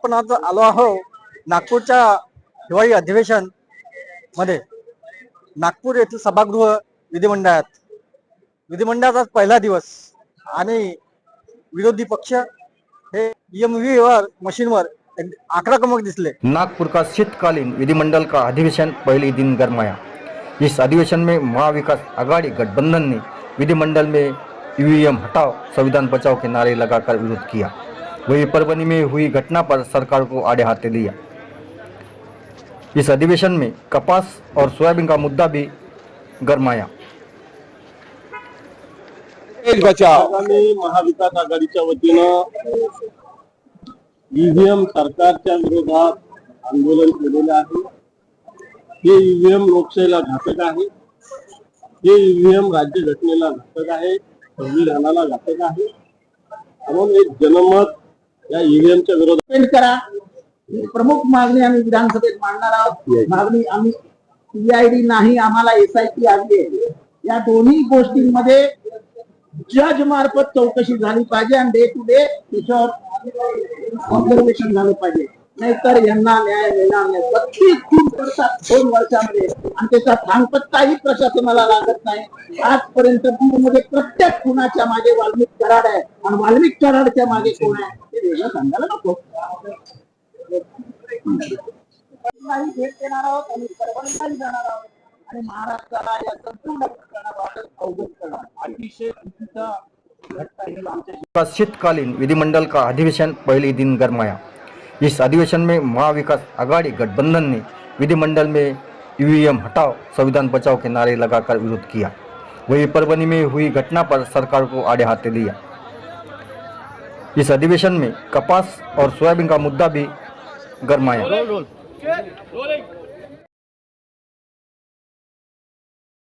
आपण आज आलो आहो नागपूरच्या हिवाळी अधिवेशनमध्ये. नागपूर येथील सभागृह विधिमंडळात. विधिमंडळाचा पहिला दिवस आणि विरोधी पक्ष हे ईएमव्ही वर मशीनवर एक आंकड़ा दिसले. नागपुर का शीतकालीन विधिमंडल का अधिवेशन पहले दिन गरमाया. इस अधिवेशन में महाविकास आघाड़ी गठबंधन ने विधिमंडल में ईवीएम हटाओ संविधान बचाओ के नारे लगाकर विरोध किया. वही परभनी में हुई घटना पर सरकार को आड़े हाथे लिया इस अधिवेशन में कपास और सोयाबीन का मुद्दा भी गरमाया। महाविकास आघाडीच्या वतीनं ईव्हीएम सरकारच्या विरोधात आंदोलन केलेलं आहे. हे ईव्हीएम लोकशाहीला घातक आहे. हे ईव्हीएम राज्य घटनेला घातक आहे. संविधानाला घातक आहे. म्हणून एक जनमत या ईव्हीएमच्या विरोधात सस्पेंड करा. ही प्रमुख मागणी आम्ही विधानसभेत मांडणार आहोत. मागणी आम्ही सीआयडी नाही आम्हाला एसआयटी हवी आहे. या दोन्ही गोष्टींमध्ये जज मार्फत चौकशी झाली पाहिजे आणि डे टू डे त्याच्यावर ऑब्झर्वेशन झालं पाहिजे. नाहीतर यांना न्याय मिळणार नाही. बत्तीस खून करतात दोन वर्षामध्ये आणि त्याचा थांगपत्ताही प्रशासनाला लागत नाही. आजपर्यंत मध्ये प्रत्येक खुनाच्या मागे वाल्मिक कराड आहे. आणि वाल्मिक कराडच्या मागे कोण आहे? वेगळं सांगायला नको. नाही भेट देणार आहोत आणि परभणीलाही जाणार आहोत. आणि महाराष्ट्राला या संपूर्ण प्रकरणाबाबत अवगत करणार. अतिशय चुकीचा घटना ही. आमच्या का शीतकालीन विधिमंडल का अधिवेशन पहले दिन गरमाया. इस अधिवेशन में महाविकास आघाड़ी गठबंधन ने विधिमंडल में ईवीएम हटाओ संविधान बचाओ के नारे लगाकर विरोध किया. वही परभनी में हुई घटना पर सरकार को आड़े हाथे लिया इस अधिवेशन में कपास और सोयाबीन का मुद्दा भी गरमाया।